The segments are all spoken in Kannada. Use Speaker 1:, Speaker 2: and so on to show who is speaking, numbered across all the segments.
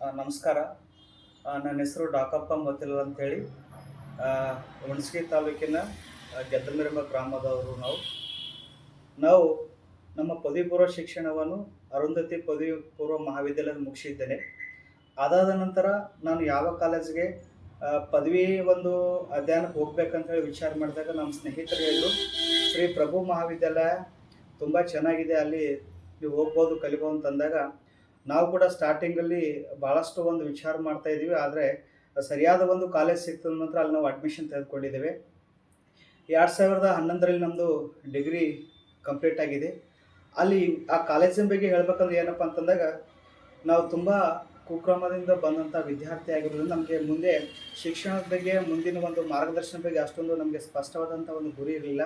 Speaker 1: ನಮಸ್ಕಾರ. ನನ್ನ ಹೆಸರು ಡಾಕಪ್ಪ ಮೊತ್ತಿಲ್ ಅಂತೇಳಿ. ಹುಣಸಗಿ ತಾಲೂಕಿನ ಗೆದ್ದಮಿರಂಬ ಗ್ರಾಮದವರು ನಾವು. ನಾವು ನಮ್ಮ ಪದವಿ ಪೂರ್ವ ಶಿಕ್ಷಣವನ್ನು ಅರುಂಧತಿ ಪದವಿ ಪೂರ್ವ ಮಹಾವಿದ್ಯಾಲಯದ ಮುಗಿಸಿದ್ದೇನೆ. ಅದಾದ ನಂತರ ನಾನು ಯಾವ ಕಾಲೇಜ್ಗೆ ಪದವಿ ಒಂದು ಅಧ್ಯಯನಕ್ಕೆ ಹೋಗ್ಬೇಕಂತ ಹೇಳಿ ವಿಚಾರ ಮಾಡಿದಾಗ ನಮ್ಮ ಸ್ನೇಹಿತರು ಹೇಳಿದ್ರು, ಶ್ರೀ ಪ್ರಭು ಮಹಾವಿದ್ಯಾಲಯ ತುಂಬ ಚೆನ್ನಾಗಿದೆ, ಅಲ್ಲಿ ನೀವು ಹೋಗ್ಬೋದು, ಕಲಿಬೋದು ಅಂತಂದಾಗ ನಾವು ಕೂಡ ಸ್ಟಾರ್ಟಿಂಗಲ್ಲಿ ಭಾಳಷ್ಟು ಒಂದು ವಿಚಾರ ಮಾಡ್ತಾ ಇದ್ದೀವಿ, ಆದರೆ ಸರಿಯಾದ ಒಂದು ಕಾಲೇಜ್ ಸಿಕ್ತದ ನಂತರ ಅಲ್ಲಿ ನಾವು ಅಡ್ಮಿಷನ್ ತೆಗೆದುಕೊಂಡಿದ್ದೇವೆ. ಎರಡು ಸಾವಿರದ ಹನ್ನೊಂದರಲ್ಲಿ ನಮ್ಮದು ಡಿಗ್ರಿ ಕಂಪ್ಲೀಟ್ ಆಗಿದೆ. ಅಲ್ಲಿ ಆ ಕಾಲೇಜಿನ ಬಗ್ಗೆ ಹೇಳ್ಬೇಕಂದ್ರೆ ಏನಪ್ಪ ಅಂತಂದಾಗ, ನಾವು ತುಂಬ ಕುಕ್ರಮದಿಂದ ಬಂದಂಥ ವಿದ್ಯಾರ್ಥಿ ಆಗಿರೋದ್ರಿಂದ ನಮಗೆ ಮುಂದೆ ಶಿಕ್ಷಣದ ಬಗ್ಗೆ, ಮುಂದಿನ ಒಂದು ಮಾರ್ಗದರ್ಶನ ಬಗ್ಗೆ ಅಷ್ಟೊಂದು ನಮಗೆ ಸ್ಪಷ್ಟವಾದಂಥ ಒಂದು ಗುರಿ ಇರಲಿಲ್ಲ.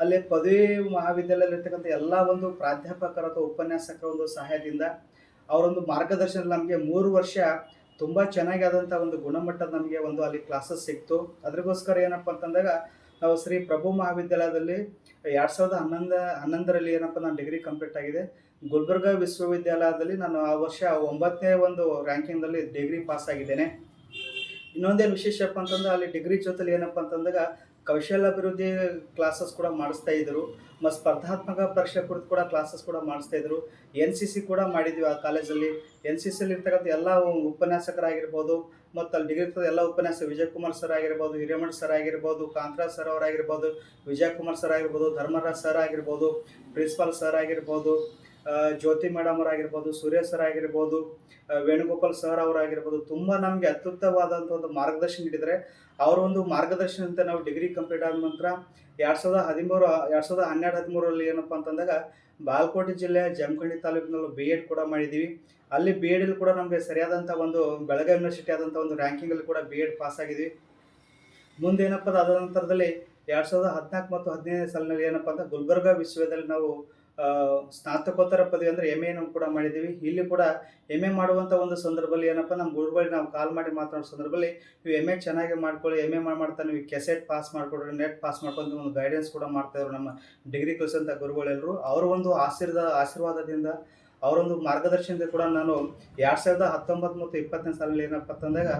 Speaker 1: ಅಲ್ಲಿ ಪದವಿ ಮಹಾವಿದ್ಯಾಲಯದಲ್ಲಿರ್ತಕ್ಕಂಥ ಎಲ್ಲ ಒಂದು ಪ್ರಾಧ್ಯಾಪಕರ ಅಥವಾ ಉಪನ್ಯಾಸಕರ ಒಂದು ಸಹಾಯದಿಂದ ಅವರೊಂದು ಮಾರ್ಗದರ್ಶನ ನಮಗೆ ಮೂರು ವರ್ಷ ತುಂಬ ಚೆನ್ನಾಗಿ ಆದಂಥ ಒಂದು ಗುಣಮಟ್ಟದ ನಮಗೆ ಒಂದು ಅಲ್ಲಿ ಕ್ಲಾಸಸ್ ಸಿಕ್ತು. ಅದಕ್ಕೋಸ್ಕರ ಏನಪ್ಪ ಅಂತಂದಾಗ ನಾವು ಶ್ರೀ ಪ್ರಭು ಮಹಾವಿದ್ಯಾಲಯದಲ್ಲಿ ಎರಡು ಸಾವಿರದ ಹನ್ನೊಂದು, ಹನ್ನೊಂದರಲ್ಲಿ ಏನಪ್ಪ ನಾನು ಡಿಗ್ರಿ ಕಂಪ್ಲೀಟ್ ಆಗಿದೆ. ಗುಲ್ಬರ್ಗ ವಿಶ್ವವಿದ್ಯಾಲಯದಲ್ಲಿ ನಾನು ಆ ವರ್ಷ ಒಂಬತ್ತನೇ ಒಂದು ರ್ಯಾಂಕಿಂಗ್ನಲ್ಲಿ ಡಿಗ್ರಿ ಪಾಸ್ ಆಗಿದ್ದೇನೆ. ಇನ್ನೊಂದೇನು ವಿಶೇಷಪ್ಪ ಅಂತಂದ್ರೆ ಅಲ್ಲಿ ಡಿಗ್ರಿ ಜೊತೆಲಿ ಏನಪ್ಪ ಅಂತಂದಾಗ ಕೌಶಲ್ಯಾಭಿವೃದ್ಧಿ ಕ್ಲಾಸಸ್ ಕೂಡ ಮಾಡಿಸ್ತಾ ಇದ್ರು. ಮತ್ತು ಸ್ಪರ್ಧಾತ್ಮಕ ಪರೀಕ್ಷೆ ಕುರಿತು ಕೂಡ ಕ್ಲಾಸಸ್ ಕೂಡ ಮಾಡಿಸ್ತಾ ಇದ್ರು. ಎನ್ ಸಿ ಸಿ ಕೂಡ ಮಾಡಿದ್ವಿ ಆ ಕಾಲೇಜಲ್ಲಿ ಎನ್ ಸಿ ಸಿಲಿ ಇರ್ತಕ್ಕಂಥ ಎಲ್ಲ ಉಪನ್ಯಾಸಕರಾಗಿರ್ಬೋದು, ಮತ್ತು ಅಲ್ಲಿ ಡಿಗ್ರಿ ಇರ್ತದೆ ಎಲ್ಲ ಉಪನ್ಯಾಸ ವಿಜಯಕುಮಾರ್ ಸರ್ ಆಗಿರ್ಬೋದು, ಹಿರೇಮಠ್ ಸರ್ ಆಗಿರ್ಬೋದು, ಕಾಂತರಾಜ್ ಸರ್ ಅವರಾಗಿರ್ಬೋದು ವಿಜಯಕುಮಾರ್ ಸರ್ ಆಗಿರ್ಬೋದು, ಧರ್ಮರಾಜ್ ಸರ್ ಆಗಿರ್ಬೋದು, ಪ್ರಿನ್ಸಿಪಾಲ್ ಸರ್ ಆಗಿರ್ಬೋದು ಜ್ಯೋತಿ ಮೇಡಮ್ ಅವರಾಗಿರ್ಬೋದು, ಸುರೇಶ್ ಸರ್ ಆಗಿರ್ಬೋದು ವೇಣುಗೋಪಾಲ್ ಸರ್ ಅವರಾಗಿರ್ಬೋದು, ತುಂಬ ನಮಗೆ ಅತ್ಯುತ್ತಮವಾದಂಥ ಒಂದು ಮಾರ್ಗದರ್ಶನ ನೀಡಿದರೆ, ಅವರ ಒಂದು ಮಾರ್ಗದರ್ಶನದಂತೆ ನಾವು ಡಿಗ್ರಿ ಕಂಪ್ಲೀಟ್ ಆದ ನಂತರ ಎರಡು ಸಾವಿರದ ಹದಿಮೂರು, ಎರಡು ಸಾವಿರದ ಹನ್ನೆರಡು, ಹದಿಮೂರರಲ್ಲಿ ಏನಪ್ಪ ಅಂತಂದಾಗ ಬಾಲ್ಕೋಟೆ ಜಿಲ್ಲೆಯ ಜಮಖಂಡಿ ತಾಲೂಕಿನಲ್ಲೂ ಬಿ ಎಡ್ ಕೂಡ ಮಾಡಿದ್ದೀವಿ ಅಲ್ಲಿ ಬಿ ಎಡಲ್ಲಿ ಕೂಡ ನಮಗೆ ಸರಿಯಾದಂಥ ಒಂದು ಬೆಳಗಾವಿ ಯೂನಿವರ್ಸಿಟಿ ಆದಂಥ ಒಂದು ರ್ಯಾಂಕಿಂಗಲ್ಲಿ ಕೂಡ ಬಿ ಎಡ್ ಪಾಸ್ ಆಗಿದ್ವಿ. ಮುಂದೇನಪ್ಪ ಅದಾದ ಅದ ನಂತರದಲ್ಲಿ ಎರಡು ಸಾವಿರದ ಹದಿನಾಲ್ಕು ಮತ್ತು ಹದಿನೈದನೇ ಸಾಲಿನಲ್ಲಿ ಏನಪ್ಪ ಅಂತ ಗುಲ್ಬರ್ಗಾ ವಿಶ್ವವಿದ್ಯಾಲಯ ನಾವು ಸ್ನಾತಕೋತ್ತರ ಪದವಿ ಅಂದರೆ ಎಂ ಎನ್ನು ಕೂಡ ಮಾಡಿದ್ದೀವಿ. ಇಲ್ಲಿ ಕೂಡ ಎಂ ಎ ಮಾಡುವಂಥ ಒಂದು ಸಂದರ್ಭದಲ್ಲಿ ಏನಪ್ಪ ನಮ್ಮ ಗುರುಗಳಿಗೆ ನಾವು ಕಾಲ್ ಮಾಡಿ ಮಾತಾಡೋ ಸಂದರ್ಭದಲ್ಲಿ ನೀವು ಎಂ ಎ ಚೆನ್ನಾಗಿ ಮಾಡ್ಕೊಳ್ಳಿ ಎಂ ಎ ಮಾಡ್ತಾ ನೀವು ಕೆಸೆಟ್ ಪಾಸ್ ಮಾಡಿಕೊಡ್ರಿ ನೆಟ್ ಪಾಸ್ ಮಾಡ್ಕೊಂಡು ಒಂದು ಗೈಡೆನ್ಸ್ ಕೂಡ ಮಾಡ್ತಾಯಿದ್ರು ನಮ್ಮ ಡಿಗ್ರಿ ಕಲಿಸೋಂಥ ಗುರುಗಳೆಲ್ಲರೂ ಅವರ ಒಂದು ಆಶೀರ್ವಾದ ಆಶೀರ್ವಾದದಿಂದ, ಅವರೊಂದು ಮಾರ್ಗದರ್ಶನದಿಂದ ಕೂಡ ನಾನು ಎರಡು ಸಾವಿರದ ಹತ್ತೊಂಬತ್ತು ಮತ್ತು ಇಪ್ಪತ್ತನೇ ಸಾಲಲ್ಲಿ ಏನಪ್ಪ ಅಂತಂದಾಗ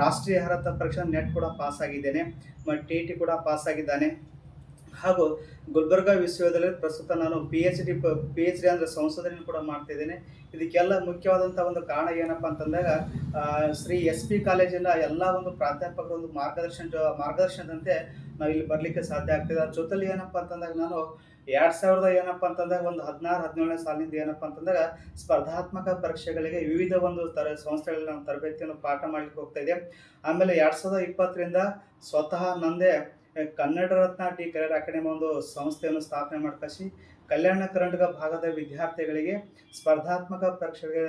Speaker 1: ರಾಷ್ಟ್ರೀಯ ಅರ್ಹತಾ ಪರೀಕ್ಷೆ ನೆಟ್ ಕೂಡ ಪಾಸ್ ಆಗಿದ್ದೇನೆ. ಮತ್ತು ಟಿ ಟಿ ಕೂಡ ಪಾಸ್ ಆಗಿದ್ದಾನೆ. ಹಾಗೂ ಗುಲ್ಬರ್ಗ ವಿಶ್ವವಿದ್ಯಾಲಯದ ಪ್ರಸ್ತುತ ನಾನು P H D P H D ಅಂದರೆ ಸಂಶೋಧನೆ ಕೂಡ ಮಾಡ್ತಿದ್ದೇನೆ ಇದಕ್ಕೆಲ್ಲ ಮುಖ್ಯವಾದಂಥ ಒಂದು ಕಾರಣ ಏನಪ್ಪ ಅಂತಂದಾಗ ಶ್ರೀ ಎಸ್ ಪಿ ಕಾಲೇಜಿನ ಎಲ್ಲ ಒಂದು ಪ್ರಾಧ್ಯಾಪಕರ ಒಂದು ಮಾರ್ಗದರ್ಶನ ಮಾರ್ಗದರ್ಶನದಂತೆ ನಾವು ಇಲ್ಲಿ ಬರಲಿಕ್ಕೆ ಸಾಧ್ಯ ಆಗ್ತಿದೆ. ಅದ್ರ ಜೊತೆಲಿ ಏನಪ್ಪ ಅಂತಂದಾಗ ನಾನು ಎರಡು ಸಾವಿರದ ಏನಪ್ಪ ಅಂತಂದಾಗ ಒಂದು ಹದಿನಾರು, ಹದಿನೇಳನೇ ಸಾಲಿನಿಂದ ಏನಪ್ಪ ಅಂತಂದಾಗ ಸ್ಪರ್ಧಾತ್ಮಕ ಪರೀಕ್ಷೆಗಳಿಗೆ ವಿವಿಧ ಒಂದು ತರ ಸಂಸ್ಥೆಗಳಲ್ಲಿ ನಾನು ತರಬೇತಿಯನ್ನು ಪಾಠ ಮಾಡಲಿಕ್ಕೆ ಹೋಗ್ತಾ ಇದ್ದೆ. ಆಮೇಲೆ ಎರಡು ಸಾವಿರದ ಇಪ್ಪತ್ತರಿಂದ ಸ್ವತಃ ನಂದೇ Kannada Ratna T career academy ಒಂದು ಸಂಸ್ಥೆಯನ್ನು ಸ್ಥಾಪನೆ ಮಾಡ್ಕಸಿ ಕಲ್ಯಾಣ ಕರ್ನಾಟಕ ಭಾಗದ ವಿದ್ಯಾರ್ಥಿಗಳಿಗೆ ಸ್ಪರ್ಧಾತ್ಮಕ ಪರೀಕ್ಷೆಗೆ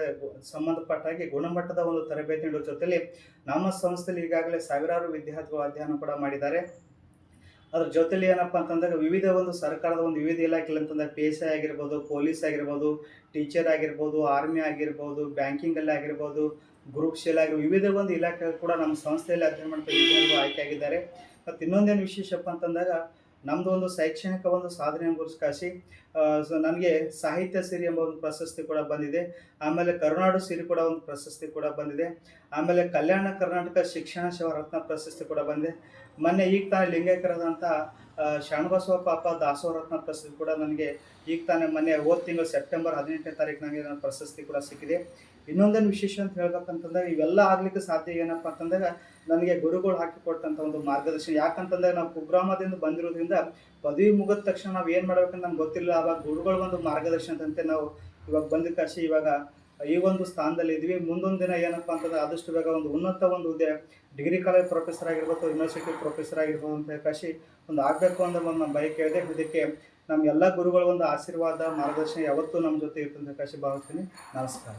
Speaker 1: ಸಂಬಂಧಪಟ್ಟ ಹಾಗೆ ಗುಣಮಟ್ಟದ ಒಂದು ತರಬೇತಿ ನೀಡುವ ಜೊತೆಯಲ್ಲಿ ನಮ್ಮ ಸಂಸ್ಥೆಯಲ್ಲಿ ಈಗಾಗಲೇ ಸಾವಿರಾರು ವಿದ್ಯಾರ್ಥಿಗಳು ಅಧ್ಯಯನ ಕೂಡ ಮಾಡಿದ್ದಾರೆ. ಅದ್ರ ಜೊತೆಲಿ ಏನಪ್ಪ ಅಂತಂದಾಗ ವಿವಿಧ ಒಂದು ಸರ್ಕಾರದ ಒಂದು ವಿವಿಧ ಇಲಾಖೆ ಅಂತಂದಾಗ ಐ ಆಗಿರ್ಬೋದು, ಪೊಲೀಸ್ ಆಗಿರ್ಬೋದು, ಟೀಚರ್ ಆಗಿರ್ಬೋದು, ಆರ್ಮಿ ಆಗಿರ್ಬೋದು, ಬ್ಯಾಂಕಿಂಗಲ್ಲಿ ಆಗಿರ್ಬೋದು, ಗ್ರೂಪ್ ಶೇಲ್ ಆಗಿರೋ ವಿವಿಧ ಒಂದು ಇಲಾಖೆ ಕೂಡ ನಮ್ಮ ಸಂಸ್ಥೆಯಲ್ಲಿ ಅಧ್ಯಯನ ಮಾಡ್ತಾ ಆಯ್ಕೆ ಆಗಿದ್ದಾರೆ. ಮತ್ತು ಇನ್ನೊಂದೇನು ವಿಶೇಷಪ್ಪ ಅಂತಂದಾಗ ನಮ್ಮದು ಒಂದು ಶೈಕ್ಷಣಿಕ ಒಂದು ಸಾಧನೆ ಗುರುಸ್ಕಾಸಿ ಸೊ ನನಗೆ ಸಾಹಿತ್ಯ ಸಿರಿ ಎಂಬ ಒಂದು ಪ್ರಶಸ್ತಿ ಕೂಡ ಬಂದಿದೆ. ಆಮೇಲೆ ಕರುನಾಡು ಸಿರಿ ಕೂಡ ಒಂದು ಪ್ರಶಸ್ತಿ ಕೂಡ ಬಂದಿದೆ. ಆಮೇಲೆ ಕಲ್ಯಾಣ ಕರ್ನಾಟಕ ಶಿಕ್ಷಣ ಶಿವರತ್ನ ಪ್ರಶಸ್ತಿ ಕೂಡ ಬಂದಿದೆ. ಮೊನ್ನೆ ಈಗ ತಾನೇ ಲಿಂಗೈಕ್ಯರಾದಂಥ ಶರಣಬಸವ ಪಾಪ ದಾಸೋಹ ರತ್ನ ಪ್ರಶಸ್ತಿ ಕೂಡ ನನಗೆ ಈಗ ತಾನೇ ಮೊನ್ನೆ ಹೋದ ತಿಂಗಳು ಸೆಪ್ಟೆಂಬರ್ ಹದಿನೆಂಟನೇ ತಾರೀಕು ನನಗೆ ನನ್ನ ಪ್ರಶಸ್ತಿ ಕೂಡ ಸಿಕ್ಕಿದೆ. ಇನ್ನೊಂದೇನು ವಿಶೇಷ ಅಂತ ಹೇಳ್ಬೇಕಂತಂದ್ರೆ, ಇವೆಲ್ಲ ಆಗ್ಲಿಕ್ಕೆ ಸಾಧ್ಯ ಏನಪ್ಪ ಅಂತಂದಾಗ ನನಗೆ ಗುರುಗಳು ಹಾಕಿಕೊಟ್ಟಂಥ ಒಂದು ಮಾರ್ಗದರ್ಶನ. ಯಾಕಂತಂದ್ರೆ ನಾವು ಕುಗ್ರಾಮದಿಂದ ಬಂದಿರೋದ್ರಿಂದ ಪದವಿ ಮುಗಿದ ತಕ್ಷಣ ನಾವು ಏನು ಮಾಡ್ಬೇಕಂತ ನಮ್ಗೆ ಗೊತ್ತಿಲ್ಲ. ಅವಾಗ ಗುರುಗಳ ಒಂದು ಮಾರ್ಗದರ್ಶನದಂತೆ ನಾವು ಇವಾಗ ಬಂದ ಕಾಶಿ ಇವಾಗ ಈ ಒಂದು ಸ್ಥಾನದಲ್ಲಿ ಇದ್ವಿ. ಮುಂದೊಂದು ದಿನ ಏನಪ್ಪ ಅಂತಂದ್ರೆ ಆದಷ್ಟು ಬೇಗ ಒಂದು ಉನ್ನತ ಒಂದು ಹುದ್ದೆ ಡಿಗ್ರಿ ಕಾಲೇಜ್ ಪ್ರೊಫೆಸರ್ ಆಗಿರ್ಬೋದು ಯೂನಿವರ್ಸಿಟಿ ಪ್ರೊಫೆಸರ್ ಆಗಿರ್ಬೋದು ಅಂತ ಕಾಶಿ ಒಂದು ಆಗಬೇಕು ಅಂತ ಒಂದು ನಮ್ಮ ಬಯಕೆ ಇದೆ. ಇದಕ್ಕೆ ನಮ್ಮ ಎಲ್ಲ ಗುರುಗಳ ಒಂದು ಆಶೀರ್ವಾದ, ಮಾರ್ಗದರ್ಶನ ಯಾವತ್ತೂ ನಮ್ಮ ಜೊತೆ ಇರ್ತಂತ ಕಾಶಿ ಭಾವಿಸ್ತೀನಿ. ನಮಸ್ಕಾರ.